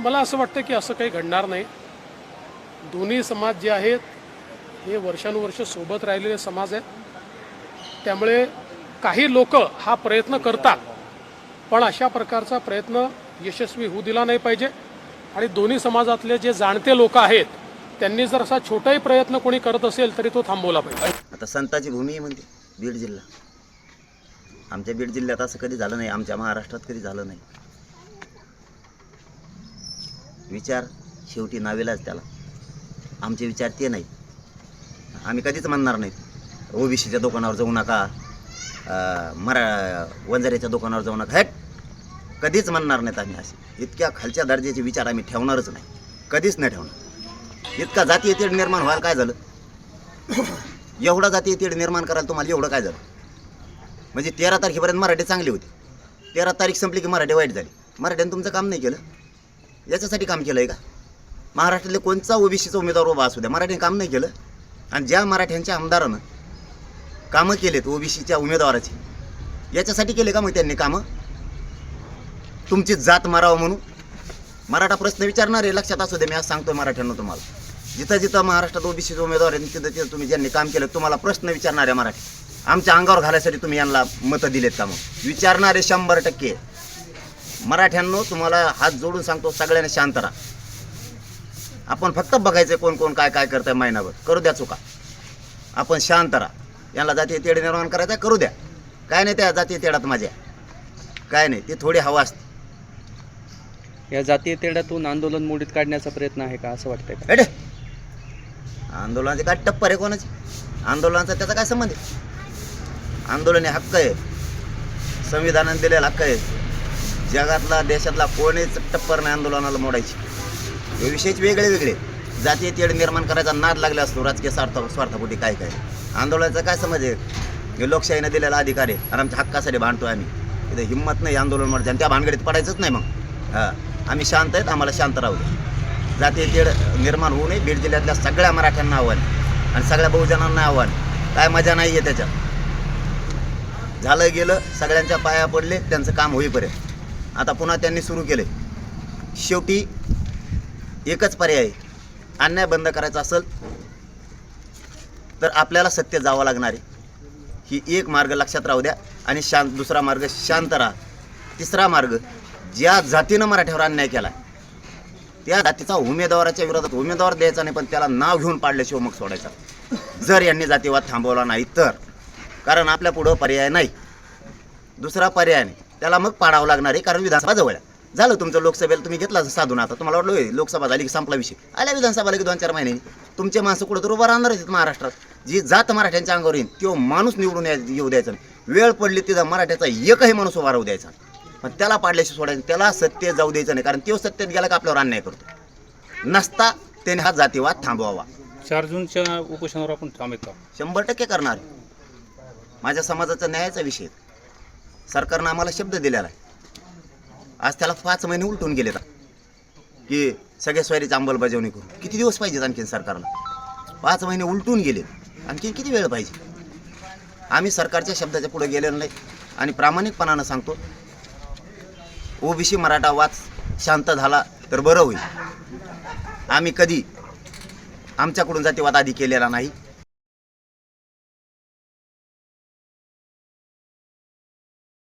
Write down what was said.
मला असं वाटतं की असं काही घडणार नाही. दोन्ही समाज जे आहेत हे वर्षानुवर्ष सोबत राहिलेले समाज आहेत. त्यामुळे काही लोक हा प्रयत्न करतात पण अशा प्रकारचा प्रयत्न यशस्वी होऊ दिला नाही पाहिजे. आणि दोन्ही समाजातले जे जाणते लोक आहेत त्यांनी जर असा छोटाही प्रयत्न कोणी करत असेल तरी तो थांबवला पाहिजे. आता संताची भूमी आहे म्हणते बीड जिल्हा. आमच्या बीड जिल्ह्यात असं कधी झालं नाही आमच्या महाराष्ट्रात कधी झालं नाही. विचार शेवटी नावेलाच त्याला. आमचे विचार ते नाही आम्ही कधीच म्हणणार नाहीत. ओबीसीच्या दुकानावर जाऊ नका. मरा वंजाऱ्याच्या दुकानावर जाऊ नका. हॅट! कधीच म्हणणार नाहीत आम्ही असे. इतक्या खालच्या दर्जाचे विचार आम्ही ठेवणारच नाही. कधीच नाही ठेवणार. इतका जातीय तेढ निर्माण व्हायला काय झालं? एवढा जातीय तेढ निर्माण करायला तुम्हाला एवढं काय झालं? म्हणजे तेरा तारखेपर्यंत मराठी चांगली होती. तेरा तारीख संपली की मराठी वाईट झाली. मराठ्यानं तुमचं काम नाही केलं. याच्यासाठी काम केलं आहे का? महाराष्ट्रातले कोणचा ओबीसीचा उमेदवार उभा असू द्या. मराठीने काम नाही केलं. आणि ज्या मराठ्यांच्या आमदारानं कामं केलेत ओबीसीच्या उमेदवाराची याच्यासाठी केले का मग त्यांनी कामं? तुमची जात मारावं म्हणून. मराठा प्रश्न विचारणार आहे. लक्षात असू दे मी आज सांगतो मराठ्यांना तुम्हाला. जिथं जिथं महाराष्ट्रात ओबीसीचे उमेदवार आहेत तिथं तिथं तुम्ही ज्यांनी काम केलं तुम्हाला प्रश्न विचारणार आहे मराठी. आमच्या अंगावर घालायसाठी तुम्ही यांना मतं दिलेत का मग? विचारणारे शंभर टक्के. मराठ्यांनो तुम्हाला हात जोडून सांगतो सगळ्यांनी शांत राहा. आपण फक्त बघायचं कोण कोण काय काय करतंय महिनाभर. करू द्या चुका. आपण शांत राहा. यांना जातीय तेढ निर्माण करायचं करू द्या. काय नाही त्या जातीय तेढात माझ्या. काय नाही ती थोडी हवा असते. या जातीय तेढ्यातून आंदोलन मोडीत काढण्याचा प्रयत्न आहे का असं वाटतंय अडे आंदोलनाचे काय टप्पर आहे कोणाची? आंदोलनाचा त्याचा काय संबंध आहे? आंदोलन हे हक्क आहे. संविधानाने दिलेला हक्क आहे. जगातला देशातला कोणीच टप्पर नाही आंदोलनाला मोडायची. हे विषयच वेगळे वेगळे. जातीय तेढ निर्माण करायचा नाद लागला असतो राजकीय स्वार्थ स्वार्थापोटी काय काय. आंदोलनाचा काय समज आहे? हे लोकशाहीने दिलेला अधिकार आहे. आणि आमच्या हक्कासाठी भांडतोय आम्ही. इथे हिंमत नाही आंदोलन मोडायचं आणि त्या भानगडीत पडायचंच नाही मग. हां. आम्ही शांत आहेत आम्हाला शांत राहू दे जातीय तेढ निर्माण होऊ नये. बीड जिल्ह्यातल्या सगळ्या मराठ्यांना आव्हान. आणि सगळ्या बहुजनांना आव्हान. काय मजा नाही आहे त्याच्यात. झालं गेलं सगळ्यांच्या पाया पडले त्यांचं काम होईपर्यंत. आता पुन्हा त्यांनी सुरू केले शेवटी एकच पर्याय अन्याय बंद करायचा असेल तर आपल्याला सत्य जावं लागणार आहे. ही एक मार्ग लक्षात राहू द्या आणि शांत दुसरा मार्ग शांत राहा. तिसरा मार्ग ज्या जातीनं मराठ्यावर अन्याय केला त्या जातीचा उमेदवाराच्या विरोधात उमेदवार द्यायचा नाही पण त्याला नाव घेऊन पाडल्याशिवाय मग सोडायचा. जर यांनी जातीवाद थांबवला नाही तर. कारण आपल्या पुढं पर्याय नाही. दुसरा पर्याय नाही. त्याला मग पाडावं लागणार आहे कारण विधानसभा जवळ आहे. झालं तुमचं लोकसभेला तुम्ही घेतला साधून आता तुम्हाला वाटलं "होय, लोकसभा झाली की संपला विषय. आल्या विधानसभा की दोन चार महिन्यांनी तुमचे माणसं कुठं तर उभं राहणार आहेत महाराष्ट्रात. जी जात मराठ्यांच्या अंगावर येईल तो माणूस निवडून या- येऊ द्यायचा. वेळ पडली तिथं मराठ्याचा एकही माणूस उभा राहू द्यायचा. पण त्याला पाडल्याशी सोडायचं त्याला सत्य जाऊ द्यायचं नाही कारण तो सत्तेत गेला का आपल्यावर अन्याय करतो. नसता त्याने हा जातीवाद थांबवावा. चार जूनच्या उपोषणावर आपण थांबत शंभर टक्के करणार. माझ्या समाजाचा न्यायाचा विषय. सरकारनं आम्हाला शब्द दिलेला आहे. आज त्याला पाच महिने उलटून गेले की सगळ्या स्वारीची अंमलबजावणी करू किती दिवस पाहिजेत आणखीन सरकारला? पाच महिने उलटून गेले आणखीन किती वेळ पाहिजे? आम्ही सरकारच्या शब्दाच्या पुढे गेलेलो नाही. आणि प्रामाणिकपणानं सांगतो ओबीसी मराठा वाद शांत झाला तर बरं होईल. आम्ही कधी आमच्याकडून जातीवाद आधी केलेला नाही.